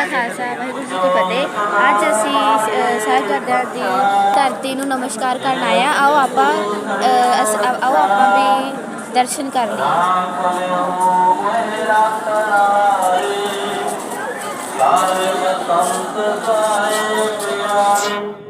ਕਾ ਖਾਲਸਾ ਵਾਹਿਗੁਰੂ ਜੀ ਕੀ ਫਤਿਹ। ਅੱਜ ਅਸੀਂ ਅ, ਸਾਹਿਬਜ਼ਾਦਿਆਂ ਦੀ ਧਰਤੀ ਨੂੰ ਨਮਸਕਾਰ ਕਰਨ ਆਏ ਹਾਂ। ਆਓ ਆਪਾਂ ਆਓ ਆਪਾਂ ਵੀ ਦਰਸ਼ਨ ਕਰ ਲਈਏ। ਪਟ ਪਟ ਦੀ ਜਾਣਾ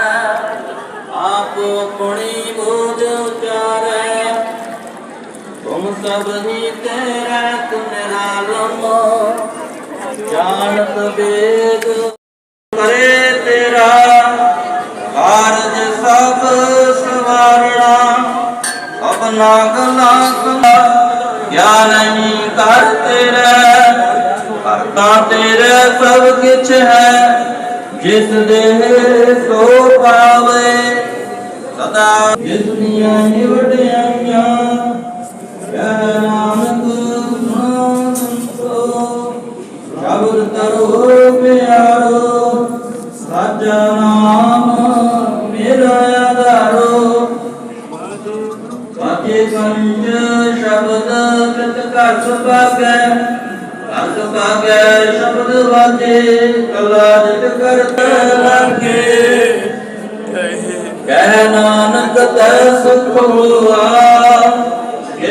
ਤੁਮ ਸਭ ਹੀ ਤੇਰਾ ਤੁਨਰਾਲਮ ਜਾਣਤ ਵੇਦ ਕਰੇ ਤੇਰਾ ਕਾਰਜ ਸਭ ਸਵਾਰਣਾ ਆਪਣਾ ਗਲਾ ਗਿਆਨ ਨਹੀਂ ਕਰ ਤੇਰਾ ਕਰਤਾ ਤੇਰਾ ਸਭ ਕਿਛ ਹੈ ਜਿਸ ਦੇ ਸੋ ਪਾਵੇ ਸਦਾ ਜਿਸ ਦੀਆਂ ਨਿਵੜਿਆਈਆਂ ਜੈ ਨਾਨਕ ਸੰਤੋ ਸ਼ਬਦ ਤਰੋ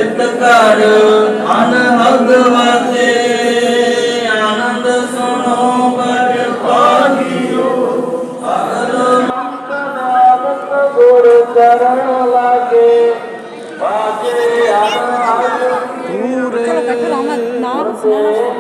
ਚਿਤ ਕਰ ਅਨ ਹਗਵਤੇ ਆਨੰਦ ਸੁਣੋ ਬੜ ਪਾਗਿਓ ਅਗਰ ਨਾਮਕ ਗੁਰ ਚਰਨ ਲਾਗੇ ਬਾਜੇ ਅਨ ਹਗ ਨੂਰ ਨਾਮ ਸੁਣੋ